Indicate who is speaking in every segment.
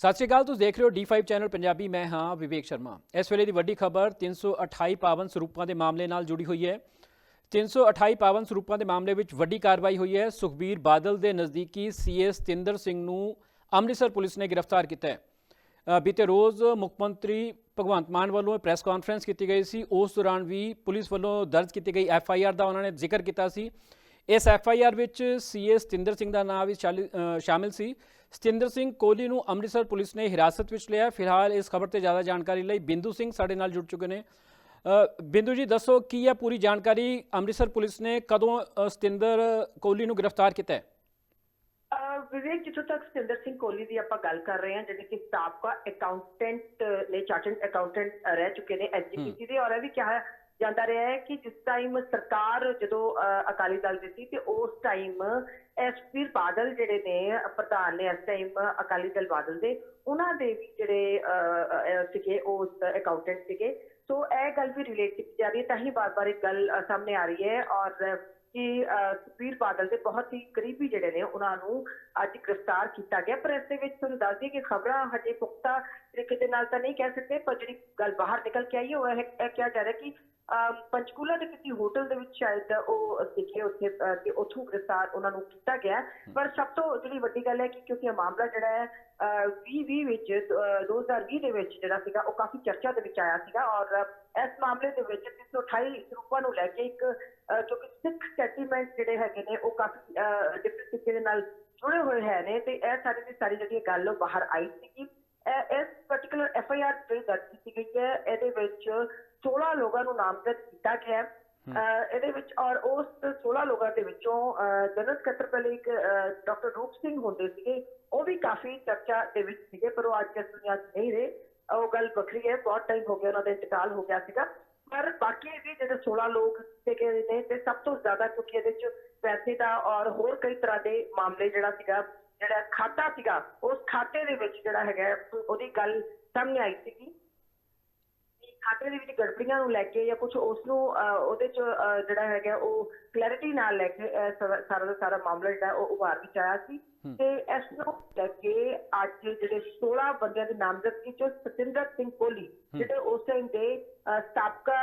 Speaker 1: ਸਤਿ ਸ਼੍ਰੀ ਅਕਾਲ, ਤੁਸੀਂ ਦੇਖ ਰਹੇ ਹੋ D5 ਚੈਨਲ ਪੰਜਾਬੀ, ਮੈਂ ਹਾਂ ਵਿਵੇਕ ਸ਼ਰਮਾ। ਇਸ ਵੇਲੇ ਦੀ ਵੱਡੀ ਖਬਰ 328 ਪਾਵਨ ਸਰੂਪਾਂ ਦੇ ਮਾਮਲੇ ਨਾਲ ਜੁੜੀ ਹੋਈ ਹੈ। 328 ਪਾਵਨ ਸਰੂਪਾਂ ਦੇ ਮਾਮਲੇ ਵਿੱਚ ਵੱਡੀ ਕਾਰਵਾਈ ਹੋਈ ਹੈ। ਸੁਖਬੀਰ ਬਾਦਲ ਦੇ ਨਜ਼ਦੀਕੀ ਸੀਐਸ ਸਤਿੰਦਰ ਸਿੰਘ ਨੂੰ ਅੰਮ੍ਰਿਤਸਰ ਪੁਲਿਸ ਨੇ ਗ੍ਰਿਫਤਾਰ ਕੀਤਾ ਹੈ। ਬੀਤੇ ਰੋਜ਼ ਮੁੱਖ ਮੰਤਰੀ ਭਗਵੰਤ ਮਾਨ ਵੱਲੋਂ ਪ੍ਰੈਸ ਕਾਨਫਰੰਸ ਕੀਤੀ ਗਈ ਸੀ। ਉਸ ਦੌਰਾਨ ਵੀ ਪੁਲਿਸ ਵੱਲੋਂ ਦਰਜ ਕੀਤੀ ਗਈ ਐਫ ਆਈ ਆਰ ਦਾ ਉਹਨਾਂ ਨੇ ਜ਼ਿਕਰ ਕੀਤਾ ਸੀ। ਇਸ ਐਫ ਆਈ ਆਰ ਵਿੱਚ ਸੀਏ ਸਤਿੰਦਰ ਸਿੰਘ ਦਾ ਨਾਮ ਵੀ ਸ਼ਾਲੀ- ਸ਼ਾਮਿਲ ਸੀ। ਸਤਿੰਦਰ ਸਿੰਘ ਕੋਹਲੀ ਨੂੰ ਅੰਮ੍ਰਿਤਸਰ ਪੁਲਿਸ ਨੇ ਹਿਰਾਸਤ ਵਿੱਚ ਲਿਆ। ਫਿਲਹਾਲ ਇਸ ਖਬਰ ਤੇ ਜ਼ਿਆਦਾ ਜਾਣਕਾਰੀ ਲਈ ਬਿੰਦੂ ਸਿੰਘ ਸਾਡੇ ਨਾਲ ਜੁੜ ਚੁੱਕੇ ਨੇ। ਬਿੰਦੂ ਜੀ ਦੱਸੋ ਕੀ ਹੈ ਪੂਰੀ ਜਾਣਕਾਰੀ ਅੰਮ੍ਰਿਤਸਰ ਪੁਲਿਸ ਨੇ? ਕਦੋਂ ਸਤਿੰਦਰ ਕੋਹਲੀ ਨੂੰ ਗ੍ਰਿਫਤਾਰ ਕੀਤਾ ਹੈ?
Speaker 2: ਵਿਵੇਕ ਜਿੱਥੋਂ ਤੱਕ ਸਤਿੰਦਰ ਸਿੰਘ ਕੋਹਲੀ ਦੀ ਆਪਾਂ ਗੱਲ ਕਰ ਰਹੇ ਹਾਂ ਜਿਹੜੇ ਕਿ ਸਾਬਕਾ ਅਕਾਊਂਟੈਂਟ ਨੇ ਚਾਰਟਰਡ ਅਕਾਊਂਟੈਂਟ ਰਹਿ ਚੁੱਕੇ ਨੇ ਐਸਜੀਪੀਸੀ ਦੇ ਔਰ ਇਹ ਵੀ ਕਿਹਾ ਜਾਂਦਾ ਰਿਹਾ ਹੈ ਕਿ ਜਿਸ ਟਾਈਮ ਸਰਕਾਰ ਜਦੋਂ ਅਹ, ਅਕਾਲੀ ਦਲ ਦੀ ਸੀ ਤੇ ਉਸ ਟਾਈਮ ਐਸਪੀਰ ਬਾਦਲ ਜਿਹੜੇ ਨੇ ਪ੍ਰਧਾਨ ਨੇ ਇਸ ਟਾਈਮ ਅਕਾਲੀ ਦਲ ਬਾਦਲ ਦੇ ਉਹਨਾਂ ਦੇ ਵੀ ਜਿਹੜੇ ਅਹ, ਸੀਗੇ ਉਸ ਅਕਾਊਂਟੈਂਟ ਸੀਗੇ। ਸੋ ਇਹ ਗੱਲ ਵੀ ਰਿਲੇਟ ਕੀਤੀ ਜਾ ਰਹੀ ਹੈ ਤਾਂ ਹੀ ਬਾਰ-ਬਾਰ ਇੱਕ ਗੱਲ ਸਾਹਮਣੇ ਆ ਰਹੀ ਹੈ ਔਰ ਕਿ ਅਹ, ਸੁਖਬੀਰ ਬਾਦਲ ਦੇ ਬਹੁਤ ਹੀ ਕਰੀਬੀ ਜਿਹੜੇ ਨੇ ਉਹਨਾਂ ਨੂੰ ਅੱਜ ਗ੍ਰਿਫਤਾਰ ਕੀਤਾ ਗਿਆ। ਪਰ ਇਸ ਦੇ ਵਿੱਚ ਤੁਹਾਨੂੰ ਦੱਸ ਦਈਏ ਕਿ ਖਬਰਾਂ ਹਜੇ ਪੁਖਤਾ ਤਰੀਕੇ ਦੇ ਨਾਲ ਤਾਂ ਨਹੀਂ ਕਹਿ ਸਕਦੇ ਪਰ ਜਿਹੜੀ ਗੱਲ ਬਾਹਰ ਨਿਕਲ ਕੇ ਆਈ ਹੈ ਉਹ ਇਹ ਕਿਹਾ ਜਾ ਰਿਹਾ ਕਿ ਪੰਚਕੂਲਾ ਦੇ ਕਿਸੇ ਹੋਟਲ ਦੇ ਵਿੱਚ ਸ਼ਾਇਦ ਉਹ ਸਿੱਖੇ ਉੱਥੇ ਤੇ ਉੱਥੋਂ ਗ੍ਰਿਫਤਾਰ ਉਹਨਾਂ ਨੂੰ ਕੀਤਾ ਗਿਆ। ਪਰ ਸਭ ਤੋਂ ਜਿਹੜੀ ਵੱਡੀ ਗੱਲ ਹੈ ਕਿ ਕਿਉਂਕਿ ਇਹ ਮਾਮਲਾ ਜਿਹੜਾ ਹੈ ਅਹ, 2020 ਵਿੱਚ ਅਹ, 2020 ਦੇ ਵਿੱਚ ਜਿਹੜਾ ਸੀਗਾ ਉਹ ਕਾਫੀ ਚਰਚਾ ਦੇ ਵਿੱਚ ਆਇਆ ਸੀਗਾ ਔਰ ਇਸ ਮਾਮਲੇ ਦੇ ਵਿੱਚ 328 ਸਰੂਪਾਂ ਨੂੰ ਲੈ ਕੇ ਇੱਕ ਅਹ, ਜੋ ਕਿ ਸਿੱਖ ਸੈਂਟੀਮੈਂਟ ਜਿਹੜੇ ਹੈਗੇ ਨੇ ਉਹ ਕਾਫੀ ਡਿਫਰੈਂਟ ਤਰੀਕੇ ਦੇ ਨਾਲ ਜੁੜੇ ਹੋਏ ਹੈ ਨੇ ਤੇ ਇਹ ਸਾਰੀ ਦੀ ਸਾਰੀ ਜਿਹੜੀ ਗੱਲ ਉਹ ਬਾਹਰ ਆਈ ਸੀਗੀ। ਇਸ ਪਾਰਟਿਕੂਲਰ ਐਫ ਆਈ ਆਰ ਜਿਹੜੀ ਦਰਜ ਕੀਤੀ ਗਈ ਹੈ ਇਹਦੇ ਵਿੱਚ 16 ਲੋਕਾਂ ਨੂੰ ਨਾਮਜ਼ਦ ਕੀਤਾ ਗਿਆ ਇਹਦੇ ਵਿੱਚ ਔਰ ਉਸ 16 ਲੋਕਾਂ ਦੇ ਵਿੱਚੋਂ ਜਨਰਲ ਸਕੱਤਰ ਪਹਿਲੇ ਇੱਕ ਡਾਕਟਰ ਰੂਪ ਸਿੰਘ ਹੁੰਦੇ ਸੀਗੇ ਉਹ ਵੀ ਕਾਫੀ ਚਰਚਾ ਦੇ ਵਿੱਚ ਸੀਗੇ ਪਰ ਉਹ ਅੱਜ ਇਸ ਦੁਨੀਆ 'ਚ ਨਹੀਂ ਰਹੇ। ਉਹ ਗੱਲ ਵੱਖਰੀ ਹੈ ਬਹੁਤ ਟਾਈਮ ਹੋ ਗਿਆ ਉਹਨਾਂ ਦਾ ਇੰਤਕਾਲ ਹੋ ਗਿਆ ਸੀਗਾ। ਪਰ ਬਾਕੀ ਵੀ ਜਿਹੜੇ 16 ਲੋਕ ਦਿੱਤੇ ਗਏ ਨੇ ਤੇ ਸਭ ਤੋਂ ਜ਼ਿਆਦਾ ਕਿਉਂਕਿ ਇਹਦੇ 'ਚ ਪੈਸੇ ਦਾ ਔਰ ਹੋਰ ਕਈ ਤਰ੍ਹਾਂ ਦੇ ਮਾਮਲੇ ਜਿਹੜਾ ਸੀਗਾ ਜਿਹੜਾ ਖਾਤਾ ਸੀਗਾ ਉਸ ਖਾਤੇ ਦੇ ਵਿੱਚ ਜਿਹੜਾ ਹੈਗਾ ਉਹਦੀ ਗੱਲ ਸਾਹਮਣੇ ਆਈ ਸੀਗੀ। ਕਿ ਖਾਤੇ ਦੇ ਵਿੱਚ ਗੜਬੜੀਆਂ ਨੂੰ ਲੈ ਕੇ ਜਾਂ ਕੁਝ ਉਸ ਨੂੰ ਅਹ, ਉਹਦੇ ਚ ਅਹ, ਜਿਹੜਾ ਹੈਗਾ ਉਹ ਕਲੈਰਿਟੀ ਨਾਲ ਲੈ ਕੇ ਸਾਰਾ ਸਾਰਾ ਦਾ ਸਾਰਾ ਮਾਮਲਾ ਜਿਹੜਾ ਉਹ ਉਭਾਰ ਵਿੱਚ ਆਇਆ ਸੀ। ਤੇ ਇਸ ਨੂੰ ਲੈ ਕੇ ਅੱਜ ਜਿਹੜੇ 16 ਬੰਦਿਆਂ ਦੇ ਨਾਮਜ਼ਦਗੀ ਚੋਂ ਸਤਿੰਦਰ ਸਿੰਘ ਕੋਹਲੀ ਜਿਹੜੇ ਉਸ ਟਾਈਮ ਦੇ ਅਹ, ਸਾਬਕਾ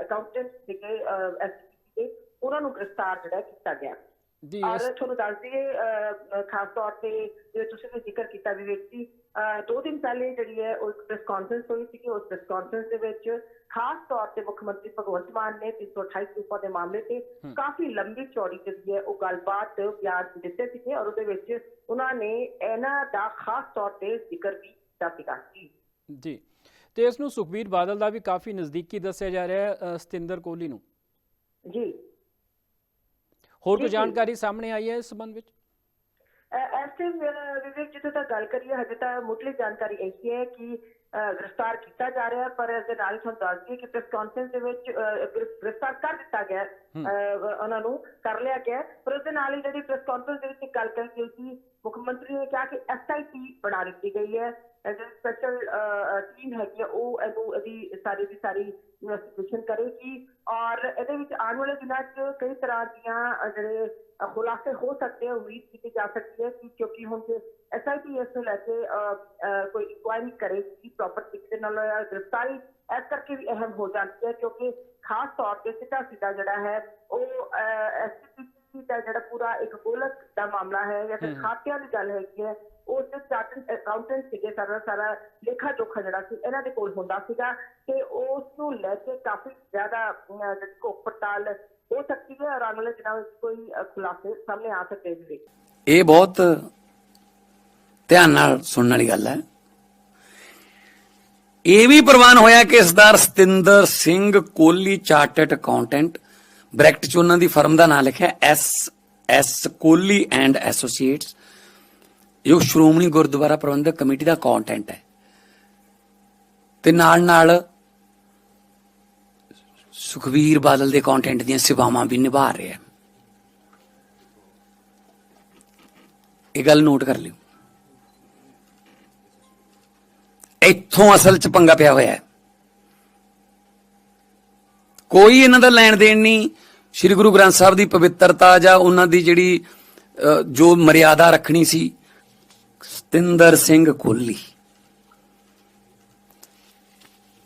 Speaker 2: ਅਕਾਊਂਟੈਂਟ ਸੀਗੇ ਐਸਪੀ ਉਹਨਾਂ ਨੂੰ ਗ੍ਰਿਫਤਾਰ ਜਿਹੜਾ ਕੀਤਾ ਗਿਆ।
Speaker 1: ਜੀ
Speaker 2: ਔਰ ਤੁਹਾਨੂੰ ਦੱਸ ਦਈਏ ਖਾਸ ਤੌਰ ਤੇ ਜਿਵੇਂ ਤੁਸੀਂ ਵੀ ਜ਼ਿਕਰ ਕੀਤਾ ਵੀ ਵਿਅਕਤੀ ਅਹ, ਦੋ ਦਿਨ ਪਹਿਲੇ ਜਿਹੜੀ ਹੈ ਉਹ ਪ੍ਰੈਸ ਕਾਨਫਰੰਸ ਹੋਈ ਸੀ ਉਸ ਪ੍ਰੈਸ ਕਾਨਫਰੰਸ ਦੇ ਵਿੱਚ ਖਾਸ ਤੌਰ ਤੇ ਮੁੱਖ ਮੰਤਰੀ ਭਗਵੰਤ ਮਾਨ ਨੇ 328 ਰੂਪਾਂ ਦੇ ਮਾਮਲੇ ਤੇ ਕਾਫੀ ਲੰਬੀ ਚੌੜੀ ਜਿਹੜੀ ਹੈ ਉਹ ਗੱਲਬਾਤ ਬਿਆਨ ਦਿੱਤੇ ਸੀਗੇ ਔਰ ਉਹਦੇ ਵਿੱਚ ਉਹਨਾਂ ਨੇ ਇਹਨਾਂ ਦਾ ਖਾਸ ਤੌਰ ਤੇ ਜ਼ਿਕਰ ਵੀ ਕੀਤਾ ਸੀਗਾ। ਜੀ।
Speaker 1: ਜੀ। ਤੇ ਇਸ ਨੂੰ ਸੁਖਬੀਰ ਬਾਦਲ ਦਾ ਵੀ ਕਾਫੀ ਨਜ਼ਦੀਕੀ ਦੱਸਿਆ ਜਾ ਰਿਹਾ ਹੈ ਸਤਿੰਦਰ ਕੋਹਲੀ ਨੂੰ।
Speaker 2: ਜੀ।
Speaker 1: ਹੋਰ ਕੋਈ। ਜਾਣਕਾਰੀ ਸਾਹਮਣੇ ਆਈ ਹੈ ਇਸ ਸੰਬੰਧ ਵਿੱਚ
Speaker 2: ਐਸੇ ਵਿਵੇਕ ਜਿੱਥੇ ਤੱਕ ਗੱਲ ਕਰੀਏ ਹਜੇ ਤਾਂ ਮੁੱਢਲੀ ਜਾਣਕਾਰੀ ਇਹ ਹੈ ਕਿ ਗ੍ਰਿਫਤਾਰ ਕੀਤਾ ਜਾ ਰਿਹਾ ਪਰ ਇਸ ਦੇ ਨਾਲ ਤੁਹਾਨੂੰ ਦੱਸ ਦਈਏ ਕਿ ਪ੍ਰੈਸ ਕਾਨਫਰੰਸ ਦੇ ਵਿੱਚ ਗ੍ਰਿਫਤਾਰ ਕਰ ਦਿੱਤਾ ਗਿਆ ਉਹਨਾਂ ਨੂੰ ਕਰ ਲਿਆ ਗਿਆ। ਪਰ ਉਸ ਦੇ ਨਾਲ ਹੀ ਜਿਹੜੀ ਪ੍ਰੈਸ ਕਾਨਫਰੰਸ ਦੇ ਵਿੱਚ ਗੱਲ ਕਹੀ ਗਈ ਸੀ ਮੁੱਖ ਮੰਤਰੀ ਨੇ ਕਿਹਾ ਕਿ ਐਸਆਈਟੀ ਬਣਾ ਦਿੱਤੀ ਗਈ ਹੈ ਐਜ਼ ਅ ਸਪੈਸ਼ਲ ਟੀਮ ਹੈਗੀ ਹੈ ਉਹ ਇਹਨੂੰ ਇਹਦੀ ਸਾਰੀ ਦੀ ਸਾਰੀ ਇਨਵੈਸਟੀਗੇਸ਼ਨ ਕਰੇਗੀ। ਔਰ ਇਹਦੇ ਵਿੱਚ ਆਉਣ ਵਾਲੇ ਦਿਨਾਂ 'ਚ ਕਈ ਤਰ੍ਹਾਂ ਦੀਆਂ ਅਹ, ਜਿਹੜੇ ਅਹ, ਖੁਲਾਸੇ ਹੋ ਸਕਦੇ ਆ ਉਮੀਦ ਕੀਤੀ ਜਾ ਸਕਦੀ ਹੈ ਕਿ ਕਿਉਂਕਿ ਹੁਣ ਐਸਆਈਟੀ ਇਸ ਨੂੰ ਲੈ ਕੇ ਅਹ, ਅਹ, ਕੋਈ ਇਨਕੁਆਇਰੀ ਕਰੇਗੀ ਪ੍ਰੋਪਰ ਤਰੀਕੇ ਨਾਲ ਅਹ, ਗ੍ਰਿਫਤਾਰੀ ਇਸ ਕਰਕੇ ਵੀ ਅਹਿਮ ਹੋ ਜਾਂਦੀ ਹੈ ਕਿਉਂਕਿ ਖਾਸ ਤੌਰ ਤੇ ਸਿੱਧਾ ਸਿੱਧਾ ਜਿਹੜਾ ਹੈ ਉਹ ਐਸਪੀਸੀ ਦਾ ਜਿਹੜਾ ਪੂਰਾ ਇੱਕ ਗੋਲਕ ਦਾ ਮਾਮਲਾ ਹੈ ਜਾਂ ਫਿਰ ਖਾਤਿਆਂ ਦੀ ਗੱਲ ਹੈਗੀ ਹੈ ਉਸ ਦੇ ਚਾਰਟਰ ਅਕਾਊਂਟੈਂਟ ਸੀਗੇ ਸਾਰਾ ਸਾਰਾ ਲੇਖਾ ਜੋਖਾ ਜਿਹੜਾ ਸੀ ਇਹਨਾਂ ਦੇ ਕੋਲ ਹੁੰਦਾ ਸੀਗਾ ਤੇ ਉਸ ਨੂੰ ਲੈ ਕੇ ਕਾਫੀ ਜ਼ਿਆਦਾ ਜਿਹੜੀ ਪੜਤਾਲ ਹੋ ਸਕਦੀ ਹੈ ਔਰ ਵਾਲੇ ਦਿਨਾਂ ਵਿੱਚ ਕੋਈ ਖੁਲਾਸੇ ਸਾਹਮਣੇ ਆ ਸਕਦੇ ਨੇ
Speaker 3: ਇਹ ਬਹੁਤ ਧਿਆਨ ਨਾਲ ਸੁਣਨ ਵਾਲੀ ਗੱਲ ਹੈ। ਇਹ ਵੀ ਪ੍ਰਵਾਨ ਹੋਇਆ ਕਿ Sardar Satinder Singh Kohli chartered accountant bracket ਚ ਉਹਨਾਂ ਦੀ ਫਰਮ ਦਾ ਨਾਮ ਲਿਖਿਆ S S Kohli and associates. ਜੋ ਸ਼੍ਰੋਮਣੀ ਗੁਰਦੁਆਰਾ ਪ੍ਰਬੰਧਕ ਕਮੇਟੀ ਦਾ ਕੰਟੈਂਟ ਹੈ। ਤੇ ਨਾਲ ਨਾਲ ਸੁਖਵੀਰ ਬਾਦਲ ਦੇ ਕੰਟੈਂਟ ਦੀਆਂ ਸੇਵਾਵਾਂ ਵੀ ਨਿਭਾ ਰਿਹਾ ਇਹ ਗੱਲ ਨੋਟ ਕਰ ਲਿਓ। ਇੱਥੋਂ ਅਸਲ ਚ ਪੰਗਾ ਪਿਆ ਹੋਇਆ ਹੈ। ਕੋਈ ਇਹਨਾਂ ਦਾ ਲੈਣ ਦੇਣ ਨਹੀਂ। ਸ੍ਰੀ ਗੁਰੂ ਗ੍ਰੰਥ ਸਾਹਿਬ ਦੀ ਪਵਿੱਤਰਤਾ ਜਾਂ ਉਹਨਾਂ ਦੀ ਜਿਹੜੀ ਜੋ ਮਰਿਆਦਾ ਰੱਖਣੀ ਸੀ, ਸਤਿੰਦਰ ਸਿੰਘ ਕੋਹਲੀ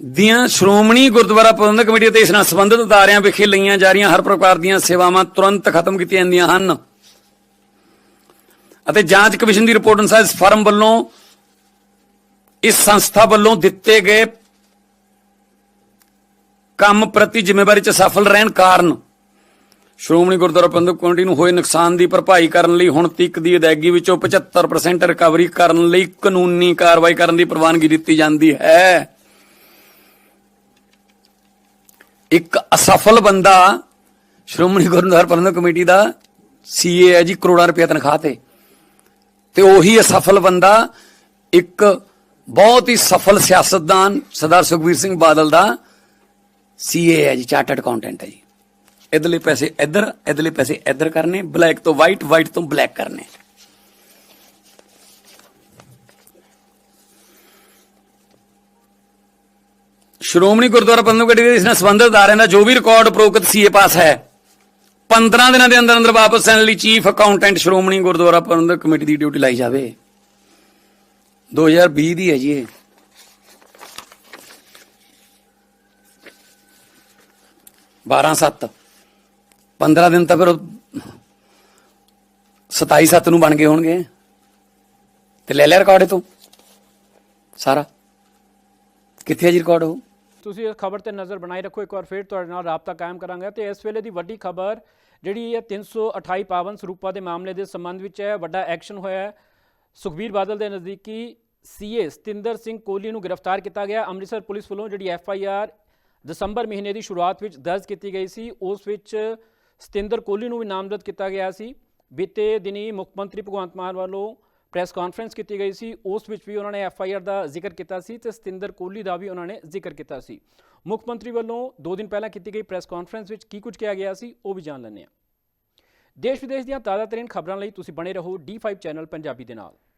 Speaker 3: ਦੀਆਂ ਸ਼੍ਰੋਮਣੀ ਗੁਰਦੁਆਰਾ ਪ੍ਰਬੰਧਕ ਕਮੇਟੀ ਅਤੇ ਇਸ ਨਾਲ ਸੰਬੰਧਿਤ ਅਦਾਰਿਆਂ ਵਿਖੇ ਲਈਆਂ ਜਾ ਰਹੀਆਂ ਹਰ ਪ੍ਰਕਾਰ ਦੀਆਂ ਸੇਵਾਵਾਂ ਤੁਰੰਤ ਖਤਮ ਕੀਤੀਆਂ ਜਾਂਦੀਆਂ ਹਨ। ਅਤੇ ਜਾਂਚ ਕਮਿਸ਼ਨ ਦੀ ਰਿਪੋਰਟ ਅਨੁਸਾਰ ਇਸ ਫਰਮ ਵੱਲੋਂ, ਇਸ ਸੰਸਥਾ ਵੱਲੋਂ ਦਿੱਤੇ ਗਏ ਕੰਮ ਪ੍ਰਤੀ ਜ਼ਿੰਮੇਵਾਰੀ ਚ ਸਫਲ ਰਹਿਣ ਕਾਰਨ ਸ਼੍ਰੋਮਣੀ ਗੁਰਦੁਆਰਾ ਪ੍ਰਬੰਧਕ ਕਮੇਟੀ ਨੂੰ ਹੋਏ ਨੁਕਸਾਨ ਦੀ ਭਰਪਾਈ ਕਰਨ ਲਈ ਹੁਣ ਤੱਕ ਦੀ ਅਦਾਇਗੀ ਵਿੱਚੋਂ 75% ਰਿਕਵਰੀ ਕਰਨ ਲਈ ਕਾਨੂੰਨੀ ਕਾਰਵਾਈ ਕਰਨ ਦੀ ਪ੍ਰਵਾਨਗੀ ਦਿੱਤੀ ਜਾਂਦੀ ਹੈ। ਇੱਕ ਅਸਫਲ ਬੰਦਾ ਸ਼੍ਰੋਮਣੀ ਗੁਰਦੁਆਰਾ ਪ੍ਰਬੰਧਕ ਕਮੇਟੀ ਦਾ ਸੀਏ ਹੈ ਜੀ, ਕਰੋੜਾਂ ਰੁਪਏ ਤਨਖਾਹ ਤੇ। ਤੇ ਉਹੀ ਅਸਫਲ ਬੰਦਾ ਇੱਕ ਬਹੁਤ ਹੀ ਸਫਲ ਸਿਆਸਤਦਾਨ ਸਰਦਾਰ ਸੁਖਬੀਰ ਸਿੰਘ ਬਾਦਲ ਦਾ ਸੀਏ ਹੈ ਜੀ ਚਾਰਟਰਡ ਅਕਾਊਂਟੈਂਟ ਹੈ ਜੀ। ਇਧਰਲੇ ਪੈਸੇ ਇੱਧਰ, ਇਧਰਲੇ ਪੈਸੇ ਇੱਧਰ ਕਰਨੇ ਬਲੈਕ ਤੋਂ ਵਾਈਟ ਵਾਈਟ ਤੋਂ ਬਲੈਕ ਕਰਨੇ। ਸ਼੍ਰੋਮਣੀ ਗੁਰਦੁਆਰਾ ਪ੍ਰਬੰਧਕ ਕਮੇਟੀ ਦੇ ਇਸ ਨਾਲ ਸੰਬੰਧਿਤ ਅਦਾਰਿਆਂ ਦਾ ਜੋ ਵੀ ਰਿਕਾਰਡ ਉਪਰੋਕਤ ਸੀਏ ਪਾਸ ਹੈ 15 ਦਿਨਾਂ ਦੇ ਅੰਦਰ ਅੰਦਰ ਵਾਪਸ ਲੈਣ ਲਈ chief accountant Shiromani Gurdwara Parbandhak committee ਦੀ ਡਿਊਟੀ ਲਾਈ ਜਾਵੇ। 2020 ਦੀ ਹੈ ਜੀ ਇਹ। ਬਾਰਾਂ ਸੱਤ। 15 ਦਿਨ ਤਾਂ ਫਿਰ 27 ਸੱਤ ਨੂੰ ਬਣ ਗਏ ਹੋਣਗੇ। ਤੇ ਲੈ ਲਿਆ ਰਿਕਾਰਡ ਇਹ ਸਾਰਾ। ਕਿੱਥੇ ਹੈ ਜੀ ਰਿਕਾਰਡ ਉਹ?
Speaker 1: ਤੁਸੀਂ ਇਸ ਖਬਰ ਤੇ ਨਜ਼ਰ ਬਣਾਈ ਰੱਖੋ। ਇੱਕ ਵਾਰ ਫਿਰ ਤੁਹਾਡੇ ਨਾਲ ਰਾਬਤਾ ਕਾਇਮ ਕਰਾਂਗੇ। ਤੇ ਇਸ ਵੇਲੇ ਦੀ ਵੱਡੀ ਖਬਰ ਜਿਹੜੀ ਹੈ 328 ਪਾਵਨ ਸਰੂਪਾਂ ਦੇ ਮਾਮਲੇ ਦੇ ਸੰਬੰਧ ਵਿੱਚ ਹੈ, ਵੱਡਾ ਐਕਸ਼ਨ ਹੋਇਆ ਹੈ। ਸੁਖਬੀਰ ਬਾਦਲ ਦੇ ਨਜ਼ਦੀਕੀ ਸੀਏ ਸਤਿੰਦਰ ਸਿੰਘ ਕੋਹਲੀ ਨੂੰ ਗ੍ਰਿਫਤਾਰ ਕੀਤਾ ਗਿਆ। ਅੰਮ੍ਰਿਤਸਰ ਪੁਲਿਸ ਵੱਲੋਂ ਜਿਹੜੀ ਐਫ ਆਈ ਆਰ ਦਸੰਬਰ ਮਹੀਨੇ ਦੀ ਸ਼ੁਰੂਆਤ ਵਿੱਚ ਦਰਜ ਕੀਤੀ ਗਈ ਸੀ। ਉਸ ਵਿੱਚ ਸਤਿੰਦਰ ਕੋਹਲੀ ਨੂੰ ਵੀ ਨਾਮਜ਼ਦ ਕੀਤਾ ਗਿਆ ਸੀ। ਬੀਤੇ ਦਿਨੀ ਮੁੱਖ ਮੰਤਰੀ ਭਗਵੰਤ ਮਾਨ ਵੱਲੋਂ ਪ੍ਰੈਸ ਕਾਨਫਰੰਸ ਕੀਤੀ ਗਈ ਸੀ। ਉਸ ਵਿੱਚ ਵੀ ਉਹਨਾਂ ਨੇ ਐਫ ਆਈ ਆਰ ਦਾ ਜ਼ਿਕਰ ਕੀਤਾ ਸੀ ਤੇ ਸਤਿੰਦਰ ਕੋਹਲੀ ਦਾ ਵੀ ਉਹਨਾਂ ਨੇ ਜ਼ਿਕਰ ਕੀਤਾ ਸੀ। ਮੁੱਖ ਮੰਤਰੀ ਵੱਲੋਂ 2 ਦਿਨ ਪਹਿਲਾਂ ਕੀਤੀ ਗਈ ਪ੍ਰੈਸ ਕਾਨਫਰੰਸ ਵਿੱਚ ਕੀ ਕੁਝ ਕਿਹਾ ਗਿਆ ਸੀ, ਉਹ ਵੀ ਜਾਣ ਲੈਂਦੇ ਹਾਂ। ਦੇਸ਼ ਵਿਦੇਸ਼ ਦੀਆਂ ਤਾਜ਼ਾ ਤਰੀਨ ਖਬਰਾਂ ਲਈ ਤੁਸੀਂ ਬਣੇ ਰਹੋ D5 ਚੈਨਲ ਪੰਜਾਬੀ ਦੇ ਨਾਲ।